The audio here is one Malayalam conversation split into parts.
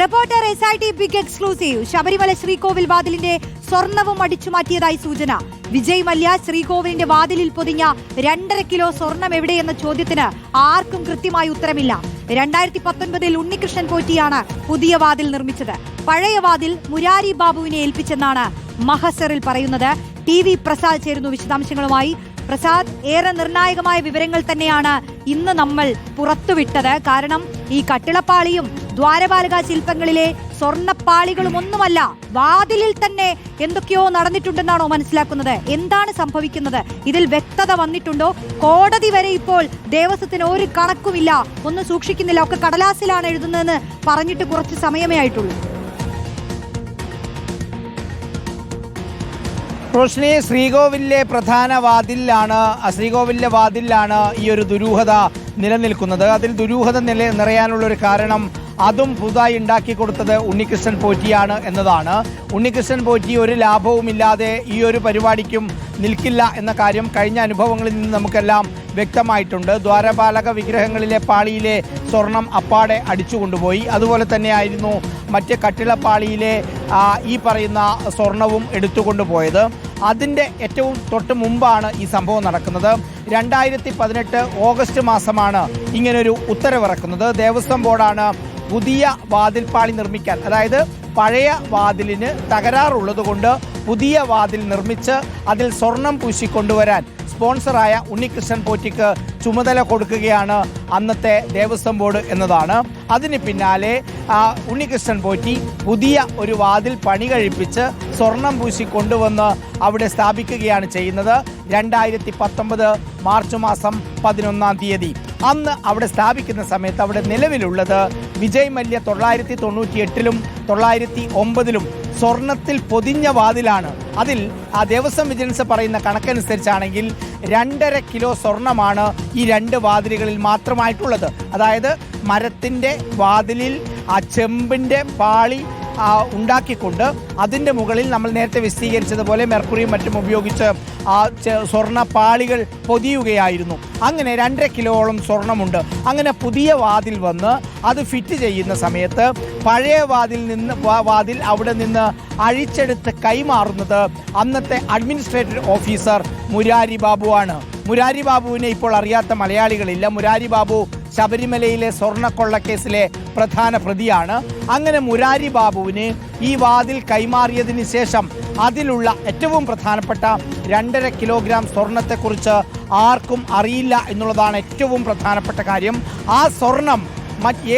Reporter S I T big exclusive Sabarimala ശ്രീകോവിൽ വാതിലിന്റെ സ്വർണവും അടിച്ചു മാറ്റിയതായി സൂചന. വിജയ് മല്യ ശ്രീകോവിലിന്റെ വാതിലിൽ പൊതിഞ്ഞ രണ്ടര കിലോ സ്വർണം എവിടെയെന്ന ചോദ്യത്തിന് ആർക്കും കൃത്യമായി ഉത്തരമില്ല. രണ്ടായിരത്തി പത്തൊൻപതിൽ ഉണ്ണികൃഷ്ണൻ പോറ്റിയാണ് പുതിയ വാതിൽ നിർമ്മിച്ചത്. പഴയ വാതിൽ മുരാരി ബാബുവിനെ ഏൽപ്പിച്ചെന്നാണ് മഹസറിൽ പറയുന്നത്. ടി വി പ്രസാദ് ചേരുന്നു വിശദാംശങ്ങളുമായി. പ്രസാദ് ഏറെ നിർണായകമായ വിവരങ്ങൾ തന്നെയാണ് ഇന്ന് നമ്മൾ പുറത്തുവിട്ടത്. കാരണം ഈ കട്ടിളപ്പാളിയും ദ്വാരപാലക ശില്പങ്ങളിലെ സ്വർണപ്പാളികളും ഒന്നുമല്ല വാതിലിൽ തന്നെ എന്തൊക്കെയോ നടന്നിട്ടുണ്ടെന്നാണോ മനസ്സിലാക്കുന്നത്? എന്താണ് സംഭവിക്കുന്നത്? ഇതിൽ വ്യക്തത വന്നിട്ടുണ്ടോ? കോടതി വരെ ഇപ്പോൾ ദേവസ്വത്തിന് ഒരു കണക്കുമില്ല. ഒന്നും സൂക്ഷിക്കുന്നില്ല. ഒക്കെ കടലാസിലാണ് എഴുതുന്നതെന്ന് പറഞ്ഞിട്ട് കുറച്ച് സമയമേ ആയിട്ടുള്ളൂ. റോഷ്നി ശ്രീകോവിലിലെ പ്രധാന വാതിലാണ് ശ്രീകോവിലെ വാതിലാണ് ഈ ഒരു ദുരൂഹത നിലനിൽക്കുന്നത്. അതിൽ ദുരൂഹത നില നിറയാനുള്ള ഒരു കാരണം അതും പുതുതായി ഉണ്ടാക്കി കൊടുത്തത് ഉണ്ണികൃഷ്ണൻ പോറ്റിയാണ് എന്നതാണ്. ഉണ്ണികൃഷ്ണൻ പോറ്റി ഒരു ലാഭവുമില്ലാതെ ഈ ഒരു പരിപാടിക്കും നിൽക്കില്ല എന്ന കാര്യം കഴിഞ്ഞ അനുഭവങ്ങളിൽ നിന്ന് നമുക്കെല്ലാം വ്യക്തമായിട്ടുണ്ട്. ദ്വാരപാലക വിഗ്രഹങ്ങളിലെ പാളിയിലെ സ്വർണം അപ്പാടെ അടിച്ചു കൊണ്ടുപോയി. അതുപോലെ തന്നെയായിരുന്നു മറ്റ് കട്ടിളപ്പാളിയിലെ ഈ പറയുന്ന സ്വർണവും എടുത്തുകൊണ്ടുപോയത് അതിന്റെ ഏറ്റവും തൊട്ട് മുമ്പാണ് ഈ സംഭവം നടക്കുന്നത്. രണ്ടായിരത്തി പതിനെട്ട് ഓഗസ്റ്റ് മാസമാണ് ഇങ്ങനൊരു ഉത്തരവിറക്കുന്നത്. ദേവസ്വം ബോർഡാണ് പുതിയ വാതിൽപ്പാളി നിർമ്മിക്കാൻ അതായത് പഴയ വാതിലിന് തകരാറുള്ളത് കൊണ്ട് പുതിയ വാതിൽ നിർമ്മിച്ച് അതിൽ സ്വർണം പൂശിക്കൊണ്ടുവരാൻ സ്പോൺസറായ ഉണ്ണികൃഷ്ണൻ പോറ്റിക്ക് ചുമതല കൊടുക്കുകയാണ് അന്നത്തെ ദേവസ്വം ബോർഡ് എന്നതാണ്. അതിന് പിന്നാലെ ഉണ്ണികൃഷ്ണൻ പോറ്റി പുതിയ ഒരു വാതിൽ പണി കഴിപ്പിച്ച് സ്വർണം പൂശി കൊണ്ടുവന്ന് അവിടെ സ്ഥാപിക്കുകയാണ് ചെയ്യുന്നത്. രണ്ടായിരത്തി പത്തൊമ്പത് മാർച്ച് മാസം പതിനൊന്നാം തീയതി. അന്ന് അവിടെ സ്ഥാപിക്കുന്ന സമയത്ത് അവിടെ നിലവിലുള്ളത് വിജയ് മല്യ തൊള്ളായിരത്തി തൊണ്ണൂറ്റി എട്ടിലും തൊള്ളായിരത്തി ഒമ്പതിലും സ്വർണത്തിൽ പൊതിഞ്ഞ വാതിലാണ്. അതിൽ ആ ദേവസ്വം വിജിലൻസ് പറയുന്ന കണക്കനുസരിച്ചാണെങ്കിൽ രണ്ടര കിലോ സ്വർണമാണ് ഈ രണ്ട് വാതിലുകളിൽ മാത്രമായിട്ടുള്ളത്. അതായത് മരത്തിന്റെ വാതിലിൽ ആ ചെമ്പിന്റെ പാളി ഉണ്ടാക്കിക്കൊണ്ട് അതിന്റെ മുകളിൽ നമ്മൾ നേരത്തെ വിശദീകരിച്ചതുപോലെ മെർക്കുറിയും മറ്റും ഉപയോഗിച്ച് ആ സ്വർണ പാളികൾ പൊതിയുകയായിരുന്നു. അങ്ങനെ രണ്ടര കിലോളം സ്വർണമുണ്ട്. അങ്ങനെ പുതിയ വാതിൽ വന്ന് അത് ഫിറ്റ് ചെയ്യുന്ന സമയത്ത് പഴയ വാതിൽ നിന്ന് വാതിൽ അവിടെ നിന്ന് അഴിച്ചെടുത്ത് കൈമാറുന്നത് അന്നത്തെ അഡ്മിനിസ്ട്രേറ്റീവ് ഓഫീസർ മുരാരി ബാബു ആണ്. മുരാരി ബാബുവിനെ ഇപ്പോൾ അറിയാത്ത മലയാളികളില്ല. മുരാരി ബാബു ശബരിമലയിലെ സ്വർണക്കൊള്ളക്കേസിലെ പ്രധാന പ്രതിയാണ്. അങ്ങനെ മുരാരി ബാബുവിന് ഈ വാതിൽ കൈമാറിയതിന് ശേഷം അതിലുള്ള ഏറ്റവും പ്രധാനപ്പെട്ട രണ്ടര കിലോഗ്രാം സ്വർണത്തെക്കുറിച്ച് ആർക്കും അറിയില്ല എന്നുള്ളതാണ് ഏറ്റവും പ്രധാനപ്പെട്ട കാര്യം. ആ സ്വർണം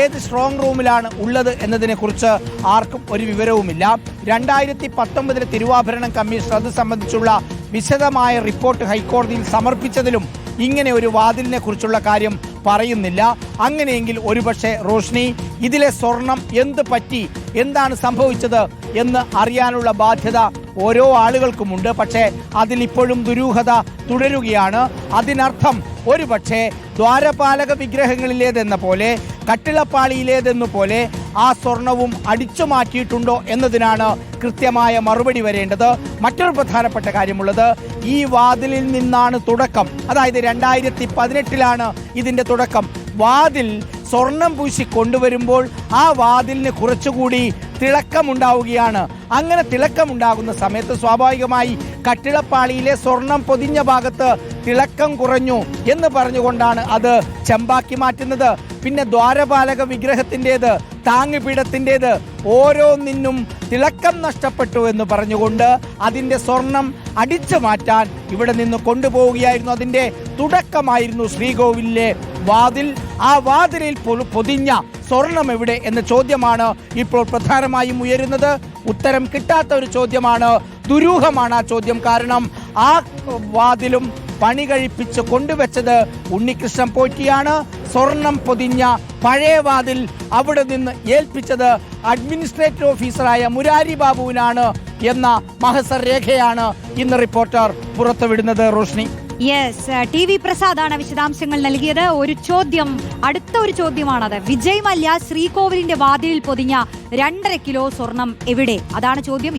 ഏത് സ്ട്രോങ് റൂമിലാണ് ഉള്ളത് എന്നതിനെക്കുറിച്ച് ആർക്കും ഒരു വിവരവുമില്ല. രണ്ടായിരത്തി പത്തൊമ്പതിലെ തിരുവാഭരണം കമ്മീഷൻ അത് സംബന്ധിച്ചുള്ള വിശദമായ റിപ്പോർട്ട് ഹൈക്കോടതിയിൽ സമർപ്പിച്ചതിലും ഇങ്ങനെ ഒരു വാതിലിനെ കുറിച്ചുള്ള കാര്യം പറയുന്നില്ല. അങ്ങനെയെങ്കിൽ ഒരുപക്ഷെ റോഷ്നി ഇതിലെ സ്വർണം എന്ത് പറ്റി? എന്താണ് സംഭവിച്ചത് എന്ന് അറിയാനുള്ള ബാധ്യത ഓരോ ആളുകൾക്കുമുണ്ട്. പക്ഷേ അതിലിപ്പോഴും ദുരൂഹത തുടരുകയാണ്. അതിനർത്ഥം ഒരുപക്ഷെ ദ്വാരപാലക വിഗ്രഹങ്ങളിലേതെന്ന പോലെ കട്ടിളപ്പാളിയിലേതെന്ന പോലെ ആ സ്വർണവും അടിച്ചു മാറ്റിയിട്ടുണ്ടോ എന്നതിനാണ് കൃത്യമായ മറുപടി വരേണ്ടത്. മറ്റൊരു പ്രധാനപ്പെട്ട കാര്യമുള്ളത് ഈ വാതിലിൽ നിന്നാണ് തുടക്കം. അതായത് രണ്ടായിരത്തി പതിനെട്ടിലാണ് ഇതിന്റെ തുടക്കം. വാതിൽ സ്വർണം പൂശി കൊണ്ടുവരുമ്പോൾ ആ വാതിലിന് കുറച്ചുകൂടി തിളക്കമുണ്ടാവുകയാണ്. അങ്ങനെ തിളക്കമുണ്ടാകുന്ന സമയത്ത് സ്വാഭാവികമായി കട്ടിളപ്പാളിയിലെ സ്വർണം പൊതിഞ്ഞ ഭാഗത്ത് തിളക്കം കുറഞ്ഞു എന്ന് പറഞ്ഞുകൊണ്ടാണ് അത് ചെമ്പാക്കി മാറ്റുന്നത്. പിന്നെ ദ്വാരപാലക വിഗ്രഹത്തിന്റെത് താങ്ങുപീഠത്തിന്റേത് ഓരോന്നിനും തിളക്കം നഷ്ടപ്പെട്ടു എന്ന് പറഞ്ഞുകൊണ്ട് അതിന്റെ സ്വർണം അടിച്ചു മാറ്റാൻ ഇവിടെ നിന്ന് കൊണ്ടുപോവുകയായിരുന്നു. അതിന്റെ തുടക്കമായിരുന്നു ശ്രീകോവിലിലെ വാതിൽ. ആ വാതിലിൽ പൊതിഞ്ഞ സ്വർണം എവിടെ എന്ന ചോദ്യമാണ് ഇപ്പോൾ പ്രധാനമായും ഉയരുന്നത്. ഉത്തരം കിട്ടാത്ത ഒരു ചോദ്യമാണ്. ദുരൂഹമാണ് ആ ചോദ്യം. കാരണം ആ വാതിലും പണി കഴിപ്പിച്ച് കൊണ്ടുവച്ചത് ഉണ്ണികൃഷ്ണൻ പോറ്റിയാണ്. സ്വർണം പൊതിഞ്ഞ പഴയ വാതിൽ അവിടെ നിന്ന് ഏൽപ്പിച്ചത് അഡ്മിനിസ്ട്രേറ്റീവ് ഓഫീസറായ മുരാരി ബാബുവിനാണ് എന്ന മഹസർ രേഖയാണ് ഇന്ന് റിപ്പോർട്ടർ പുറത്തുവിടുന്നത് റോഷ്നി. യെസ് ടി വി പ്രസാദാണ് വിശദാംശങ്ങൾ നൽകിയത്. ഒരു ചോദ്യം അടുത്ത ഒരു ചോദ്യമാണത്. വിജയ് മല്യ ശ്രീകോവിലിന്റെ വാതിലിൽ പൊതിഞ്ഞ രണ്ടര കിലോ സ്വർണം എവിടെ? അതാണ് ചോദ്യം.